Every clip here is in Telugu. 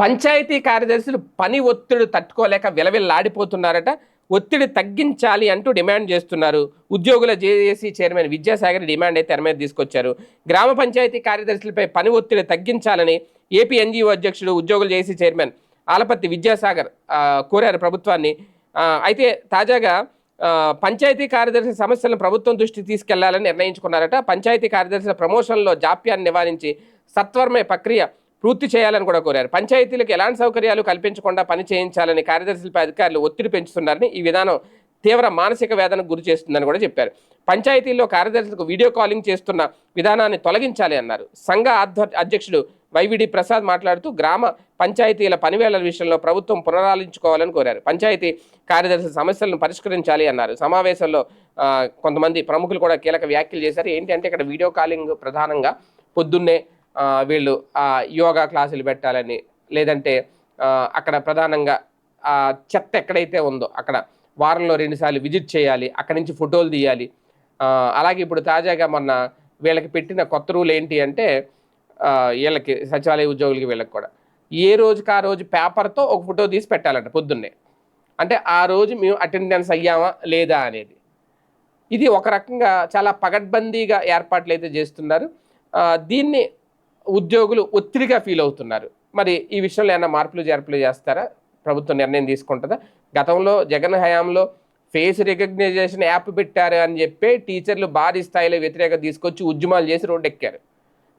పంచాయతీ కార్యదర్శులు పని ఒత్తిడి తట్టుకోలేక విలవిల్లాడిపోతున్నారట. ఒత్తిడి తగ్గించాలి అంటూ డిమాండ్ చేస్తున్నారు. ఉద్యోగుల జేఏసీ చైర్మన్ విద్యాసాగర్ డిమాండ్ అయితే తెర మీద తీసుకొచ్చారు. గ్రామ పంచాయతీ కార్యదర్శులపై పని ఒత్తిడి తగ్గించాలని ఏపీ ఎన్జిఓ అధ్యక్షుడు ఉద్యోగుల జేఏసీ చైర్మన్ ఆలపత్తి విద్యాసాగర్ కోరారు ప్రభుత్వాన్ని. అయితే తాజాగా పంచాయతీ కార్యదర్శి సమస్యలను ప్రభుత్వం దృష్టికి తీసుకెళ్ళాలని నిర్ణయించుకున్నారట. పంచాయతీ కార్యదర్శుల ప్రమోషన్లో జాప్యాన్ని నివారించి సత్వరమే ప్రక్రియ పూర్తి చేయాలని కూడా కోరారు. పంచాయతీలకు ఎలాంటి సౌకర్యాలు కల్పించకుండా పని చేయించాలని కార్యదర్శులపై అధికారులు ఒత్తిడి పెంచుతున్నారని ఈ విధానం తీవ్ర మానసిక వేదనకు గురి చేస్తుందని కూడా చెప్పారు. పంచాయతీల్లో కార్యదర్శులకు వీడియో కాలింగ్ చేస్తున్న విధానాన్ని తొలగించాలి అన్నారు. సంఘ అధ్యక్షుడు వైవిడి ప్రసాద్ మాట్లాడుతూ గ్రామ పంచాయతీల పనివేళ్ళ విషయంలో ప్రభుత్వం పునరాలించుకోవాలని కోరారు. పంచాయతీ కార్యదర్శి సమస్యలను పరిష్కరించాలి అన్నారు. సమావేశంలో కొంతమంది ప్రముఖులు కూడా కీలక వ్యాఖ్యలు చేశారు. ఏంటంటే ఇక్కడ వీడియో కాలింగ్ ప్రధానంగా పొద్దున్నే వీళ్ళు ఆ, యోగా క్లాసులు పెట్టాలని లేదంటే అక్కడ ప్రధానంగా ఆ చెత్త ఎక్కడైతే ఉందో అక్కడ వారంలో రెండుసార్లు విజిట్ చేయాలి అక్కడి నుంచి ఫోటోలు తీయాలి. అలాగే ఇప్పుడు తాజాగా మొన్న వీళ్ళకి పెట్టిన కొత్త రూల్ ఏంటి అంటే వీళ్ళకి సచివాలయ ఉద్యోగులకి వీళ్ళకి కూడా. ఏ రోజుకి ఆ రోజు పేపర్తో ఒక ఫోటో తీసి పెట్టాలంట పొద్దున్నే. అంటే ఆ రోజు మేము అటెండెన్స్ అయ్యామా లేదా అనేది. ఇది ఒక రకంగా చాలా పగడ్బందీగా ఏర్పాట్లు అయితే చేస్తున్నారు. దీన్ని ఉద్యోగులు ఒత్తిడిగా ఫీల్ అవుతున్నారు. మరి ఈ విషయంలో ఏమైనా మార్పులు చేర్పులు చేస్తారా? ప్రభుత్వం నిర్ణయం తీసుకుంటుందా? గతంలో జగన్ హయాంలో ఫేస్ రికగ్నైజేషన్ యాప్ పెట్టారు అని చెప్పి టీచర్లు భారీ స్థాయిలో వ్యతిరేకత తీసుకొచ్చి ఉద్యమాలు చేసి రోడ్డు ఎక్కారు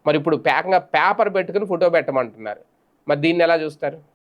మరి ఇప్పుడు పేకంగా పేపర్ పెట్టుకుని ఫోటో పెట్టమంటున్నారు. మరి దీన్ని ఎలా చూస్తారు?